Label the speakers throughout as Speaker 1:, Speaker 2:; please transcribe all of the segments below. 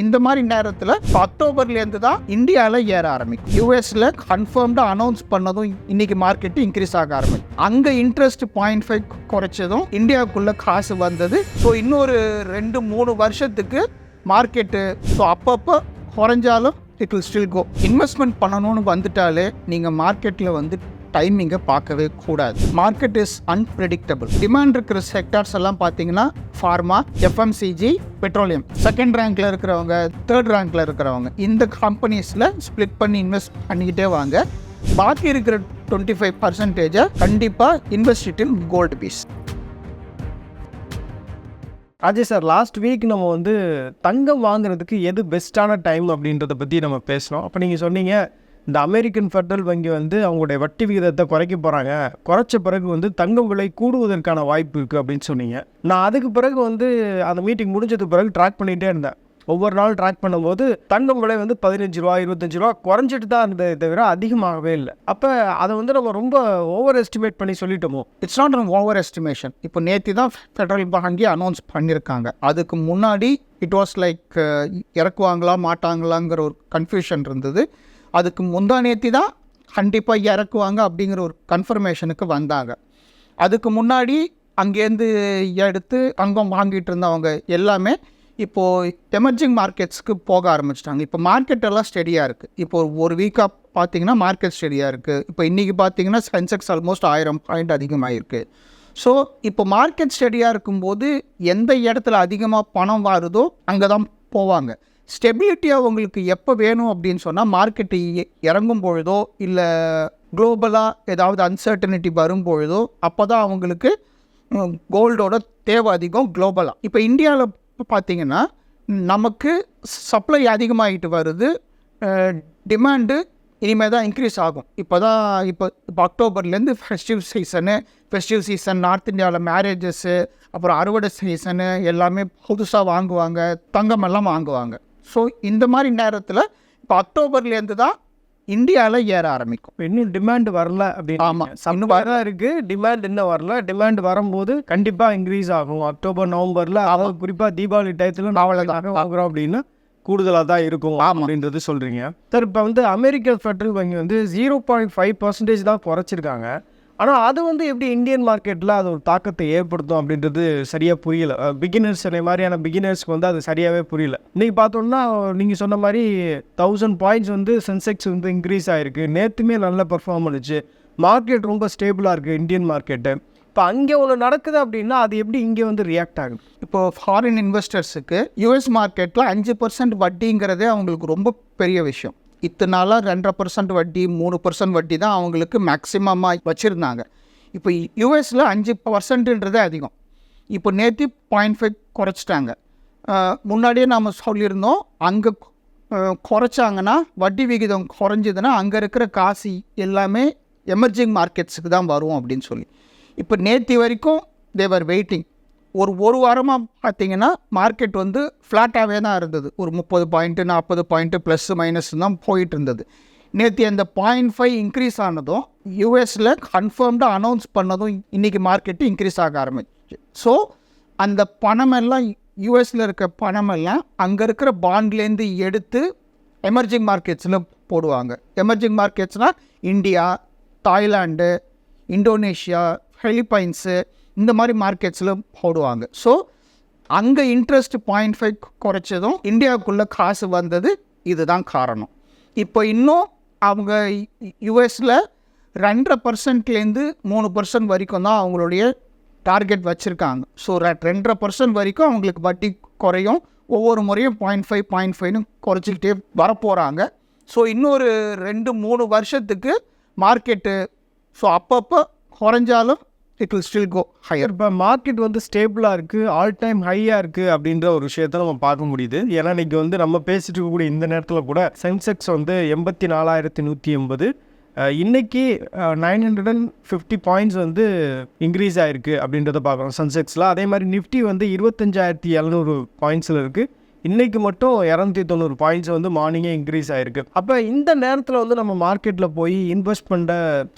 Speaker 1: இந்த மாதிரி நேரத்தில் அக்டோபர்லேருந்து தான் இந்தியாவில் ஏற ஆரம்பிக்கும். யூஎஸில் கன்ஃபார்ம்டாக அனௌன்ஸ் பண்ணதும் இன்னைக்கு மார்க்கெட்டு இன்க்ரீஸ் ஆக ஆரம்பிக்கும். அங்கே இன்ட்ரெஸ்ட் பாயிண்ட் ஃபைவ் குறைச்சதும் இந்தியாவுக்குள்ளே காசு வந்தது. ஸோ இன்னொரு ரெண்டு மூணு வருஷத்துக்கு மார்க்கெட்டு ஸோ அப்பப்போ குறைஞ்சாலும் it will still go investment பண்ணணும்னு வந்துட்டாலே நீங்கள் மார்க்கெட்டில் வந்து டைமிங்கை பார்க்கவே கூடாது. மார்க்கெட் இஸ் அன்பிரடிக்டபிள் டிமாண்ட் இருக்கிற செக்டார்ஸ் எல்லாம் பார்த்தீங்கன்னா ஃபார்மா எஃப்எம்சிஜி பெட்ரோலியம் செகண்ட் ரேங்க்ல இருக்கிறவங்க தேர்ட் ரேங்க்ல இருக்கிறவங்க இந்த கம்பெனிஸில் ஸ்ப்ளிட் பண்ணி இன்வெஸ்ட் பண்ணிக்கிட்டே வாங்க. பாக்கி இருக்கிற டுவெண்ட்டி ஃபைவ் பர்சன்டேஜை கண்டிப்பாக invest in gold please
Speaker 2: Ajay sir last week நம்ம வந்து தங்கம் வாங்குறதுக்கு எது பெஸ்ட்டான டைம் அப்படின்றத பற்றி நம்ம பேசினோம் அப்போ நீங்கள் சொன்னீங்க இந்த அமெரிக்கன் ஃபெடரல் வங்கி வந்து அவங்களுடைய வட்டி விகிதத்தை குறைக்க போகிறாங்க குறைச்ச பிறகு வந்து தங்கம் விலை கூடுவதற்கான வாய்ப்பு இருக்குது அப்படின்னு சொன்னீங்க. நான் அதுக்கு பிறகு வந்து அந்த மீட்டிங் முடிஞ்சதுக்கு பிறகு ட்ராக் பண்ணிகிட்டே இருந்தேன். ஒவ்வொரு நாள் ட்ராக் பண்ணும்போது தங்கம் விலை வந்து பதினஞ்சு ரூபா இருபத்தஞ்சு ரூபா குறைஞ்சிட்டு தான் இருந்ததே தவிர அதிகமாகவே இல்லை. அப்போ அதை வந்து நம்ம ரொம்ப ஓவர் எஸ்டிமேட் பண்ணி சொல்லிட்டோமோ?
Speaker 1: It's not an over estimation இப்போ நேற்று தான் ஃபெடரல் வங்கி அனௌன்ஸ் பண்ணியிருக்காங்க அதுக்கு முன்னாடி இட் வாஸ் லைக் இறக்குவாங்களா மாட்டாங்களாங்கிற ஒரு கன்ஃபியூஷன் இருந்தது. அதுக்கு முந்தா நேத்தி தான் கண்டிப்பாக இறக்குவாங்க அப்படிங்கிற ஒரு கன்ஃபர்மேஷனுக்கு வந்தாங்க. அதுக்கு முன்னாடி அங்கேருந்து எடுத்து தங்கம் வாங்கிட்டு இருந்தவங்க எல்லாமே இப்போது எமர்ஜிங் மார்க்கெட்ஸ்க்கு போக ஆரம்பிச்சிட்டாங்க. இப்போ மார்க்கெட் எல்லாம் ஸ்டெடியாக இருக்குது இப்போ ஒரு- வீக்காக பார்த்தீங்கன்னா மார்க்கெட் ஸ்டெடியாக இருக்குது இப்போ இன்றைக்கி பார்த்தீங்கன்னா சென்செக்ஸ் ஆல்மோஸ்ட் ஆயிரம் பாயிண்ட் அதிகமாகிருக்கு ஸோ இப்போ மார்க்கெட் ஸ்டெடியாக இருக்கும்போது எந்த இடத்துல அதிகமாக பணம் வருதோ அங்கே தான் போவாங்க. ஸ்டெபிலிட்டியாக உங்களுக்கு எப்போ வேணும் அப்படின்னு சொன்னால் மார்க்கெட்டு இறங்கும் பொழுதோ இல்லை குளோபலாக ஏதாவது அன்சர்டனிட்டி வரும் பொழுதோ அப்போ தான் அவங்களுக்கு கோல்டோட தேவை அதிகம் குளோபலாக இப்போ இந்தியாவில் பார்த்திங்கன்னா நமக்கு சப்ளை அதிகமாகிட்டு வருது டிமாண்டு இனிமேல் தான் இன்க்ரீஸ் ஆகும். இப்போ தான் இப்போ இப்போ அக்டோபர்லேருந்து festive season festive season north இந்தியாவில் மேரேஜஸ்ஸு அப்புறம் அறுவடை சீசனு எல்லாமே புதுசாக வாங்குவாங்க தங்கம் எல்லாம் வாங்குவாங்க. ஸோ இந்த மாதிரி நேரத்தில் இப்போ அக்டோபர்லேருந்து தான் இந்தியாவில் ஏற ஆரம்பிக்கும்.
Speaker 2: இன்னும் டிமாண்ட் வரல அப்படின்னு
Speaker 1: ஆமா.
Speaker 2: இன்னும் தான் இருக்கு. டிமாண்ட் இன்னும் வரல. டிமாண்ட் வரும்போது கண்டிப்பா இன்க்ரீஸ் ஆகும். அக்டோபர் நவம்பர்ல அதாவது குறிப்பா தீபாவளி டயத்துல நாவலுக்காக வாங்குறோம் அப்படின்னா கூடுதலாக தான் இருக்கும் அப்படின்றது சொல்றீங்க. சார் இப்போ வந்து அமெரிக்கன் ஃபெடரல் வங்கி வந்து ஜீரோ பாயிண்ட் ஃபைவ் பர்சன்டேஜ் தான் குறைச்சிருக்காங்க. ஆனால் அது வந்து எப்படி இந்தியன் மார்க்கெட்டில் அது ஒரு தாக்கத்தை ஏற்படுத்தும் அப்படின்றது சரியாக புரியல. பிகினர்ஸ் மாதிரியான பிகினர்ஸ்க்கு வந்து அது சரியாகவே புரியல. இன்னைக்கு பார்த்தோம்னா நீங்கள் சொன்ன மாதிரி தௌசண்ட் பாயிண்ட்ஸ் வந்து சென்செக்ஸ் வந்து இன்க்ரீஸ் ஆகிருக்கு நேற்றுமே நல்ல பெர்ஃபார்ம் பண்ணுச்சு மார்க்கெட் ரொம்ப ஸ்டேபிளாக இருக்குது இந்தியன் மார்க்கெட்டு இப்போ அங்கே ஒன்று நடக்குது அப்படின்னா அது எப்படி இங்கே வந்து ரியாக்ட் ஆகுது?
Speaker 1: இப்போ ஃபாரின் இன்வெஸ்டர்ஸுக்கு யூஎஸ் மார்க்கெட்டில் அஞ்சு பர்சன்ட் வட்டிங்கிறதே அவங்களுக்கு ரொம்ப பெரிய விஷயம். இத்தனை நாளாக ரெண்டரை பர்சன்ட் வட்டி மூணு பர்சன்ட் வட்டி தான் அவங்களுக்கு மேக்ஸிமமாக வச்சுருந்தாங்க. இப்போ யூஎஸில் அஞ்சு பர்சன்ட்ன்றதே அதிகம். இப்போ நேற்று பாயிண்ட் ஃபைவ் குறைச்சிட்டாங்க. முன்னாடியே நாம் சொல்லியிருந்தோம் அங்கே குறைச்சாங்கன்னா வட்டி விகிதம் குறைஞ்சதுன்னா அங்கே இருக்கிற காசு எல்லாமே எமர்ஜிங் மார்க்கெட்ஸுக்கு தான் வரும் அப்படின்னு சொல்லி. இப்போ நேற்று வரைக்கும் தேவர் வெயிட்டிங் ஒரு ஒரு வாரமாக பார்த்தீங்கன்னா மார்க்கெட் வந்து ஃப்ளாட்டாகவே தான் இருந்தது. ஒரு முப்பது பாயிண்ட்டு நாற்பது பாயிண்ட்டு ப்ளஸ் மைனஸ் தான் போயிட்டு இருந்தது. நேற்று அந்த பாயிண்ட் ஃபைவ் இன்க்ரீஸ் ஆனதும் யூஎஸில் கன்ஃபார்ம்டாக அனௌன்ஸ் பண்ணதும் இன்றைக்கி மார்க்கெட்டு இன்க்ரீஸ் ஆக ஆரம்பிச்சு. ஸோ அந்த பணமெல்லாம் யூஎஸில் இருக்க பணமெல்லாம் அங்கே இருக்கிற பாண்ட்லேருந்து எடுத்து எமர்ஜிங் மார்க்கெட்ஸில் போடுவாங்க. எமர்ஜிங் மார்க்கெட்ஸ்னால் இந்தியா தாய்லாண்டு இந்தோனேஷியா ஃபிலிப்பைன்ஸு இந்த மாதிரி மார்க்கெட்ஸில் போடுவாங்க. ஸோ அங்கே இன்ட்ரெஸ்ட் பாயிண்ட் ஃபைவ் குறைச்சதும் இந்தியாவுக்குள்ளே காசு வந்தது இதுதான் காரணம். இப்போ இன்னும் அவங்க யுஎஸில் ரெண்டரை பர்சன்ட்லேருந்து மூணு பர்சன்ட் வரைக்கும் தான் அவங்களுடைய டார்கெட் வச்சுருக்காங்க. ஸோ ரெண்டரை பர்சன்ட் வரைக்கும் அவங்களுக்கு வட்டி குறையும். ஒவ்வொரு முறையும் பாயிண்ட் ஃபைவ் பாயிண்ட் ஃபைவ்னு குறைச்சிக்கிட்டே வரப்போகிறாங்க ஸோ இன்னொரு ரெண்டு மூணு வருஷத்துக்கு மார்க்கெட்டு ஸோ அப்பப்போ குறைஞ்சாலும் it will still go higher
Speaker 2: இப்போ மார்க்கெட் வந்து ஸ்டேபிளாக இருக்குது ஆல் டைம் ஹையாக இருக்குது அப்படின்ற ஒரு விஷயத்த நம்ம பார்க்க முடியுது. ஏன்னா இன்றைக்கி வந்து நம்ம பேசிட்டு இருக்கக்கூடிய இந்த நேரத்தில் கூட சென்செக்ஸ் வந்து எண்பத்தி நாலாயிரத்தி நூற்றி எண்பது. இன்னைக்கு nine hundred and fifty points வந்து இன்க்ரீஸ் ஆயிருக்கு அப்படின்றத பார்க்குறோம் சன்செக்ஸில். அதே மாதிரி நிஃப்டி வந்து இருபத்தஞ்சாயிரத்தி எழுநூறு பாயிண்ட்ஸில் இருக்குது இன்றைக்கு மட்டும் இரநூத்தி தொண்ணூறு பாயிண்ட்ஸ் வந்து மார்னிங்கே இன்க்ரீஸ் ஆயிருக்கு. அப்போ இந்த நேரத்தில் வந்து நம்ம மார்க்கெட்டில் போய் இன்வெஸ்ட் பண்ண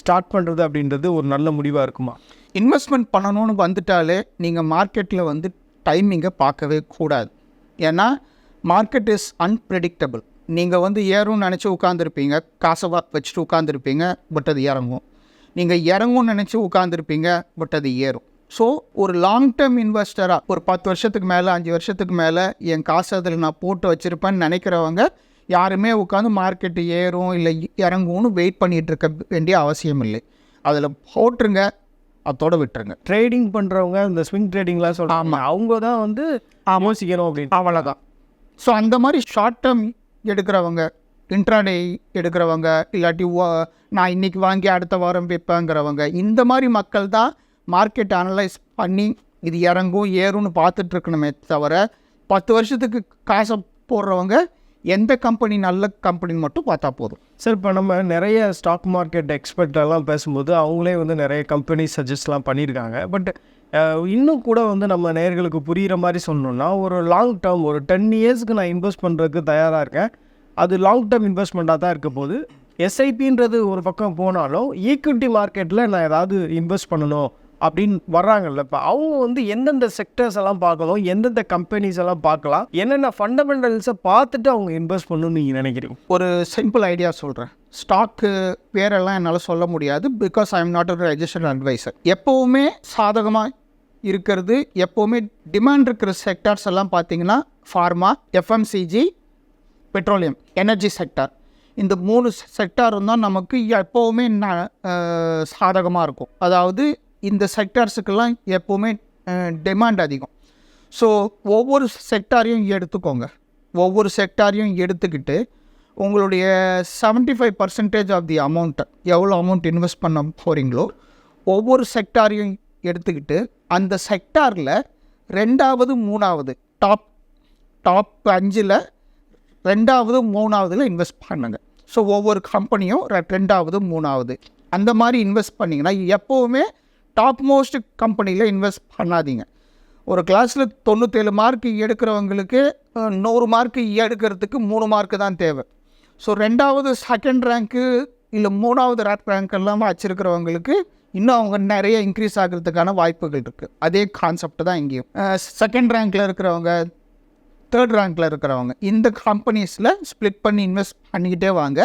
Speaker 2: ஸ்டார்ட் பண்ணுறது அப்படின்றது ஒரு நல்ல முடிவாக இருக்குமா?
Speaker 1: இன்வெஸ்ட்மெண்ட் பண்ணணும்னு வந்துட்டாலே நீங்கள் மார்க்கெட்டில் வந்து டைமிங்கை பார்க்கவே கூடாது. ஏன்னா மார்க்கெட் இஸ் அன்பிரடிக்டபிள் நீங்கள் வந்து ஏறும்னு நினச்சி உட்காந்துருப்பீங்க காசை வச்சுட்டு உட்காந்துருப்பீங்க பட் அது இறங்கும். நீங்கள் இறங்கும்னு நினச்சி உட்காந்துருப்பீங்க பட் அது ஏறும். ஸோ ஒரு லாங் டேர்ம் இன்வெஸ்டராக ஒரு பத்து வருஷத்துக்கு மேலே அஞ்சு வருஷத்துக்கு மேலே என் காசு அதில் நான் போட்டு வச்சுருப்பேன்னு நினைக்கிறவங்க யாருமே உட்காந்து மார்க்கெட்டு ஏறும் இல்லை இறங்கும்னு வெயிட் பண்ணிகிட்டு இருக்க வேண்டிய அவசியம் இல்லை அதில் போட்டுருங்க அதோட விட்டுருங்க.
Speaker 2: ட்ரேடிங் பண்ணுறவங்க இந்த ஸ்விங் ட்ரேடிங்லாம் சொல்கிறாங்க அவங்க தான் வந்து யோசிக்கணும் அப்படின்னு.
Speaker 1: அவ்வளோதான் ஸோ அந்த மாதிரி ஷார்ட் டேர்ம் எடுக்கிறவங்க இன்ட்ராடே எடுக்கிறவங்க இல்லாட்டி நான் இன்னைக்கு வாங்கி அடுத்த வாரம் விற்பேங்கிறவங்க இந்த மாதிரி மக்கள் தான் மார்க்கெட் அனலைஸ் பண்ணி இது இறங்கும் ஏறும்னு பார்த்துட்டு இருக்கணுமே தவிர பத்து வருஷத்துக்கு காசை போடுறவங்க எந்த கம்பெனி நல்ல கம்பெனின்னு மட்டும் பார்த்தா போதும்.
Speaker 2: சார் இப்போ நம்ம நிறைய ஸ்டாக் மார்க்கெட் எக்ஸ்பர்ட்டெல்லாம் பேசும்போது அவங்களே வந்து நிறைய கம்பெனி சஜஸ்ட்லாம் பண்ணியிருக்காங்க. பட் இன்னும் கூட வந்து நம்ம நேர்களுக்கு புரிகிற மாதிரி சொல்லணும்னா ஒரு லாங் டேர்ம் ஒரு டென் இயர்ஸ்க்கு நான் இன்வெஸ்ட் பண்ணுறதுக்கு தயாராக இருக்கேன். அது லாங் டேர்ம் இன்வெஸ்ட்மெண்ட்டாக தான் இருக்க போது எஸ்ஐபின்றது ஒரு பக்கம் போனாலும் ஈக்விட்டி மார்க்கெட்டில் நான் ஏதாவது இன்வெஸ்ட் பண்ணணும். அப்படின்னு வர்றாங்கல்ல. இப்போ அவங்க வந்து எந்தெந்த செக்டர்ஸ் எல்லாம் பார்க்கலாம் எந்தெந்த கம்பெனிஸ் எல்லாம் பார்க்கலாம் என்னென்ன ஃபண்டமெண்டல்ஸை பார்த்துட்டு அவங்க இன்வெஸ்ட் பண்ணணும்னு நீங்கள் நினைக்கிறீங்க?
Speaker 1: ஒரு சிம்பிள் ஐடியா சொல்கிறேன் ஸ்டாக்கு பேரெல்லாம் என்னால் சொல்ல முடியாது பிகாஸ் ஐ எம் நாட் ஒரு ரெஜிஸ்டர்ட் அட்வைசர் எப்போவுமே சாதகமாக இருக்கிறது எப்போவுமே டிமாண்ட் இருக்கிற செக்டார்ஸ் எல்லாம் பார்த்தீங்கன்னா pharma FMCG petroleum energy sector இந்த மூணு செக்டாரும் தான் நமக்கு எப்போவுமே சாதகமாக இருக்கும். அதாவது இந்த செக்டார்ஸுக்கெல்லாம் எப்போவுமே டிமாண்ட் அதிகம். ஸோ ஒவ்வொரு செக்டாரையும் எடுத்துக்கோங்க. ஒவ்வொரு செக்டாரையும் எடுத்துக்கிட்டு உங்களுடைய 75% ஃபைவ் பர்சன்டேஜ் ஆஃப் தி அமௌண்ட்டை எவ்வளோ அமௌண்ட் இன்வெஸ்ட் பண்ண போகிறீங்களோ ஒவ்வொரு செக்டாரையும் எடுத்துக்கிட்டு அந்த செக்டாரில் ரெண்டாவது மூணாவது டாப் டாப் அஞ்சில் ரெண்டாவது மூணாவதுல இன்வெஸ்ட் பண்ணுங்க. ஸோ ஒவ்வொரு கம்பெனியும் ரெ- ரெண்டாவது மூணாவது அந்த மாதிரி இன்வெஸ்ட் பண்ணிங்கன்னா எப்போவுமே டாப் மோஸ்ட் கம்பெனியில் இன்வெஸ்ட் பண்ணாதீங்க. ஒரு கிளாஸில் தொண்ணூற்றேழு மார்க் எடுக்கிறவங்களுக்கு நூறு மார்க் எடுக்கிறதுக்கு மூணு மார்க்கு தான் தேவை. ஸோ ரெண்டாவது செகண்ட் ரேங்க்கு இல்லை மூணாவது ரேங்க் ரேங்க் எல்லாம் வச்சுருக்கிறவங்களுக்கு இன்னும் அவங்க நிறைய இன்க்ரீஸ் ஆகிறதுக்கான வாய்ப்புகள் இருக்குது அதே கான்செப்ட் தான் இங்கேயும். செகண்ட் ரேங்க்கில் இருக்கிறவங்க தேர்ட் ரேங்க்கில் இருக்கிறவங்க இந்த கம்பெனிஸில் ஸ்ப்ளிட் பண்ணி இன்வெஸ்ட் பண்ணிக்கிட்டே வாங்க.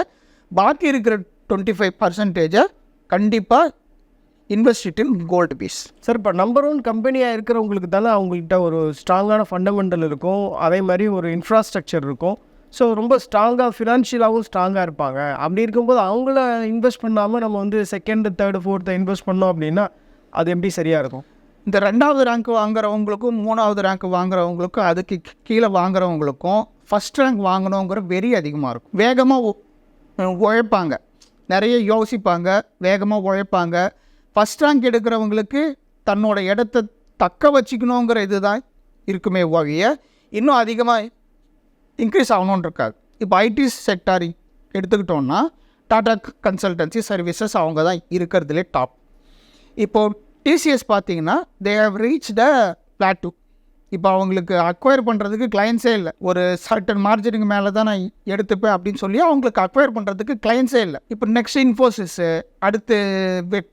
Speaker 1: பாக்கி இருக்கிற டுவெண்ட்டி ஃபைவ் பர்சன்டேஜை கண்டிப்பாக invest in gold please
Speaker 2: sir இப்போ நம்பர் ஒன் கம்பெனியாக இருக்கிறவங்களுக்கு தானே அவங்கள்ட்ட ஒரு ஸ்ட்ராங்கான ஃபண்டமெண்டல் இருக்கும். அதே மாதிரி ஒரு இன்ஃப்ராஸ்ட்ரக்சர் இருக்கும். ஸோ ரொம்ப ஸ்ட்ராங்காக ஃபினான்ஷியலாகவும் ஸ்ட்ராங்காக இருப்பாங்க. அப்படி இருக்கும்போது அவங்கள இன்வெஸ்ட் பண்ணாமல் நம்ம வந்து செகண்ட் தேர்டு ஃபோர்த்தை இன்வெஸ்ட் பண்ணோம் அப்படின்னா அது எப்படி சரியாக இருக்கும்?
Speaker 1: இந்த ரெண்டாவது ரேங்க் வாங்குறவங்களுக்கும் மூணாவது ரேங்க் வாங்குறவங்களுக்கும் அதுக்கு கீழே வாங்குறவங்களுக்கும் ஃபஸ்ட் ரேங்க் வாங்கணுங்கிற வெறி அதிகமாக இருக்கும். வேகமாக உழைப்பாங்க. நிறைய யோசிப்பாங்க. வேகமாக உழைப்பாங்க. ஃபஸ்ட் ரேங்க் எடுக்கிறவங்களுக்கு தன்னோட இடத்த தக்க வச்சுக்கணுங்கிற இதுதான் இருக்குமே வழிய இன்னும் அதிகமாக இன்க்ரீஸ் ஆகணும்னு இருக்காது. இப்போ ஐடி செக்டார் எடுத்துக்கிட்டோன்னா டாடா கன்சல்டன்சி சர்வீசஸ் அவங்க தான் இருக்கிறதுலே டாப் இப்போது டிசிஎஸ் பார்த்தீங்கன்னா they have reach the plateau இப்போ அவங்களுக்கு அக்வயர் பண்ணுறதுக்கு கிளைண்ட்ஸே இல்லை. ஒரு சர்டன் மார்ஜினுக்கு மேலே தான் நான் எடுத்துப்பேன் அப்படின்னு சொல்லி அவங்களுக்கு அக்வயர் பண்ணுறதுக்கு கிளைண்ட்ஸே இல்லை. இப்போ நெக்ஸ்ட் இன்ஃபோசிஸு அடுத்து வெட்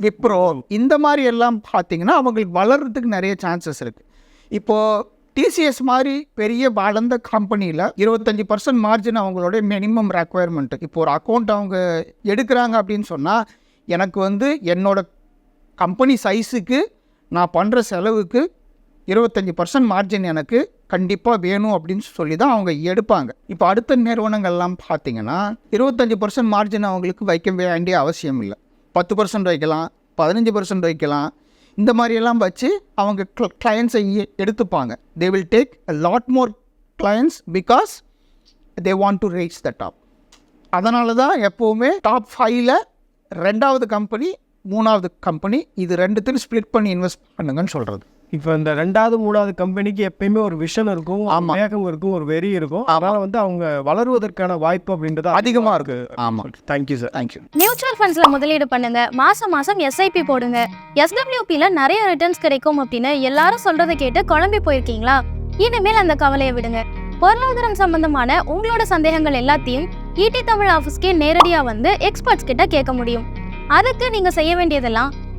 Speaker 1: விப்ரோ இந்த மாதிரி எல்லாம் பார்த்தீங்கன்னா அவங்களுக்கு வளர்கிறதுக்கு நிறைய சான்சஸ் இருக்குது இப்போது டிசிஎஸ் மாதிரி பெரிய வளர்ந்த கம்பெனியில் இருபத்தஞ்சி பர்சன்ட் மார்ஜின் அவங்களோட மினிமம் ரெக்குவயர்மெண்ட்டு இப்போ ஒரு அக்கௌண்ட் அவங்க எடுக்கிறாங்க அப்படின்னு சொன்னால் எனக்கு வந்து என்னோட கம்பெனி சைஸுக்கு நான் பண்ணுற செலவுக்கு இருபத்தஞ்சி பர்சன்ட் மார்ஜின் எனக்கு கண்டிப்பாக வேணும் அப்படின்னு சொல்லி தான் அவங்க எடுப்பாங்க. இப்போ அடுத்த நிறுவனங்கள்லாம் பார்த்தீங்கன்னா இருபத்தஞ்சி பர்சன்ட் மார்ஜின் அவங்களுக்கு வைக்க வேண்டிய அவசியம் இல்லை. பத்து பர்சன்ட் வைக்கலாம் பதினஞ்சு பர்சன்ட் வைக்கலாம். இந்த மாதிரியெல்லாம் வச்சு அவங்க கிளையன்ஸை எடுத்துப்பாங்க. They will take a lot more clients because they want to reach the top அதனால தான் எப்போவுமே டாப் ஃபைவ்ல ரெண்டாவது கம்பெனி மூணாவது கம்பெனி இது ரெண்டுத்தையும் ஸ்ப்ளிட் பண்ணி இன்வெஸ்ட் பண்ணுங்கன்னு சொல்கிறது
Speaker 2: இப்போ இந்த ரெண்டாவது மூணாவது கம்பெனிக்கு எப்பயுமே ஒரு விஷன் இருக்கும்
Speaker 1: ஆமா.
Speaker 2: வேகம் இருக்கும் ஒரு வெறி இருக்கும். அதனால வந்து அவங்க வளருவதற்கான வாய்ப்பு அப்படின்றது
Speaker 1: அதிகமாக இருக்கு. ஆமாம்
Speaker 2: thank you sir
Speaker 1: thank you
Speaker 3: mutual ஃபண்ட்ஸ்ல முதலீடு பண்ணுங்க. மாசம் மாசம் எஸ்ஐபி போடுங்க. எஸ்டபிள்யூபில நிறைய ரிட்டர்ன்ஸ் கிடைக்கும் அப்படின்னு எல்லாரும் சொல்றதை கேட்டு குழம்பி போயிருக்கீங்களா? இனிமேல் அந்த கவலையை விடுங்க. பொருளாதாரம் சம்பந்தமான உங்களோட சந்தேகங்கள் எல்லாத்தையும் ஈடி தமிழ் ஆஃபீஸ்க்கே நேரடியா வந்து எக்ஸ்பர்ட்ஸ் கிட்ட கேட்க முடியும். அதுக்கு நீங்க செய்ய வேண்டியதெல்லாம்